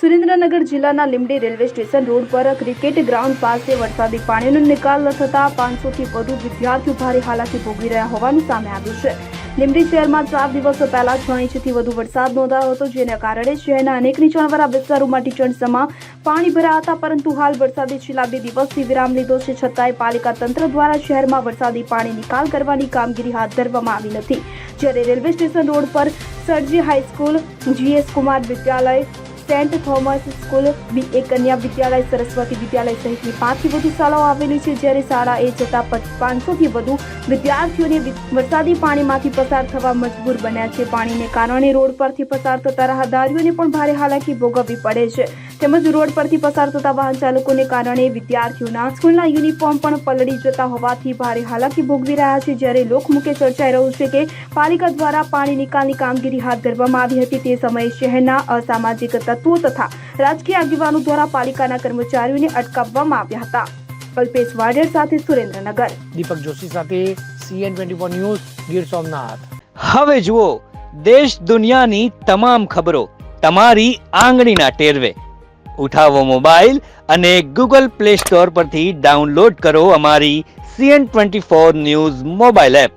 સુરેન્દ્રનગર જિલ્લાના Limdi railway station road પર cricket ground પાસે વરસાદી પાણીનો નિકાલ થતા પાંચસોથી વધુ વિદ્યાર્થીઓ ભારે હાલાકી ભોગવી રહ્યા હોવાનું સામે આવ્યું છે. લીમડી શહેરમાં ચાર દિવસ પહેલા છ ઇંચથી વધુ વરસાદ નોંધાયો હતો, જેના કારણે શહેરના અનેક નીચાણવાળા વિસ્તારોમાં ટીચણસમાં પાણી ભરાયા હતા, પરંતુ હાલ વરસાદે છેલ્લા બે દિવસથી વિરામ લીધો છે. છતાંય પાલિકા તંત્ર દ્વારા શહેરમાં વરસાદી પાણી નિકાલ કરવાની કામગીરી હાથ ધરવામાં આવી નથી. જ્યારે રેલવે સ્ટેશન રોડ પર Sarji high school, GS Kumar Vidyalaya saint Thomas school B A Kanya Vidyalaya, Saraswati વિદ્યાલય સહિતની પાંચથી વધુ શાળાઓ આવેલી છે, જ્યારે શાળા એ જતા પાંચસોથી વધુ વિદ્યાર્થીઓને વરસાદી પાણીમાંથી પસાર થવા મજબૂર બન્યા છે. પાણીને કારણે રોડ પરથી પસાર થતા રાહદારીઓને પણ ભારે હાલાકી ભોગવવી પડે છે. તેમજ રોડ પરથી પસાર થતા વાહન ચાલકોને કારણે વિદ્યાર્થીઓના સ્કૂલના યુનિફોર્મ પણ પલળી જતા હોવાથી ભારે હાલાકી ભોગવી રહ્યા છે. જ્યારે લોકમુખે ચર્ચાઈ રહ્યું છે કે પાલિકા દ્વારા પાણી નિકાલની કામગીરી હાથ ધરવામાં આવી હતી. તે સમયે શહેરના અસામાજિક તત્વો તથા રાજકીય આગેવાનો દ્વારા પાલિકાના કર્મચારીઓને અટકાવવામાં આવ્યા હતા. કલ્પેશ વાડેર સાથે સુરેન્દ્રનગર. દીપક જોશી સાથે CN twenty four news Gir Somnath. હવે જુઓ દેશ દુનિયાની તમામ ખબરો તમારી આંગળીના ટેરવે. ઉઠાવો મોબાઈલ અને ગૂગલ પ્લે સ્ટોર પરથી ડાઉનલોડ કરો અમારી CN twenty four news mobile app.